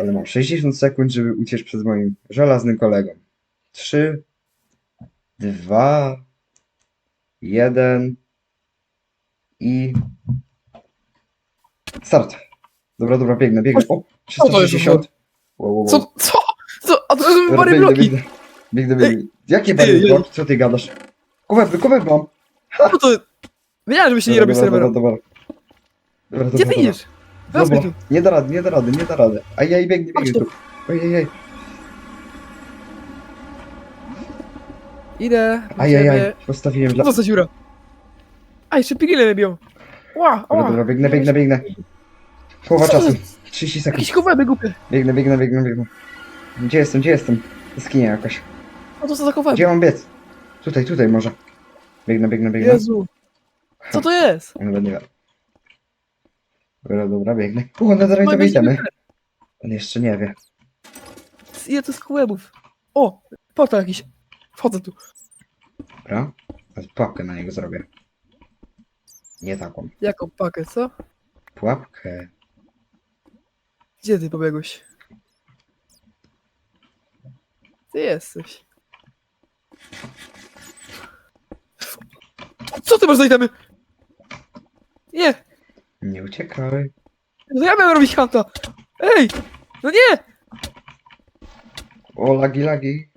Ale mam 60 sekund, żeby uciec przed moim żelaznym kolegą. 3, 2, 1 i start. Dobra, dobra, biegnę, biegnę. O, Co to jest 360. Wow, wow, wow. Co, co? Co? A to są Dobra, bary biegnę, bloki. biegnę, biegnę, biegnę. Jakie ty, Jezu. bloki? Co ty gadasz? Kuweb, kuweb mam. No to... Wiedziałem, żeby się nie Dobra, robi dobra, serwera. dobra, dobra. Dobra, Gdzie dobra, dobra. Dobra, tu. nie da rady, nie da rady, nie da rady. A ja i biegnie, Chodź biegnie tu. tu. Ojej, Idę. ajajaj, postawiłem dla... Co za dziura? A, jeszcze pigile mnie biją. Ła, Dobra, ła. dobra, biegnę, biegnę, biegnę. Połowa Co czasu. to 30 sekund. Jakieś koweby głupie. Biegnę, biegnę, biegnę, biegnę. Gdzie jestem, gdzie jestem? Skinie jakoś. No to co za koweby? Gdzie mam biec? Tutaj, tutaj może. Biegnę, biegnę, biegnę. Jezu. Co to jest? On będzie miał. Dobra, dobra, biegnę. O, na dalej to wyjdziemy. On jeszcze nie wie. Ile to jest kowebów? O, portal jakiś. Wchodzę tu. Dobra? A Pułapkę na niego zrobię. Nie taką. Jaką pakę, co? Pułapkę. Gdzie ty pobiegłeś? Ty jesteś. Co ty masz za itemy? Nie! Nie uciekaj. No ja miałem robić hanta! Ej! No nie! O, lagi, lagi.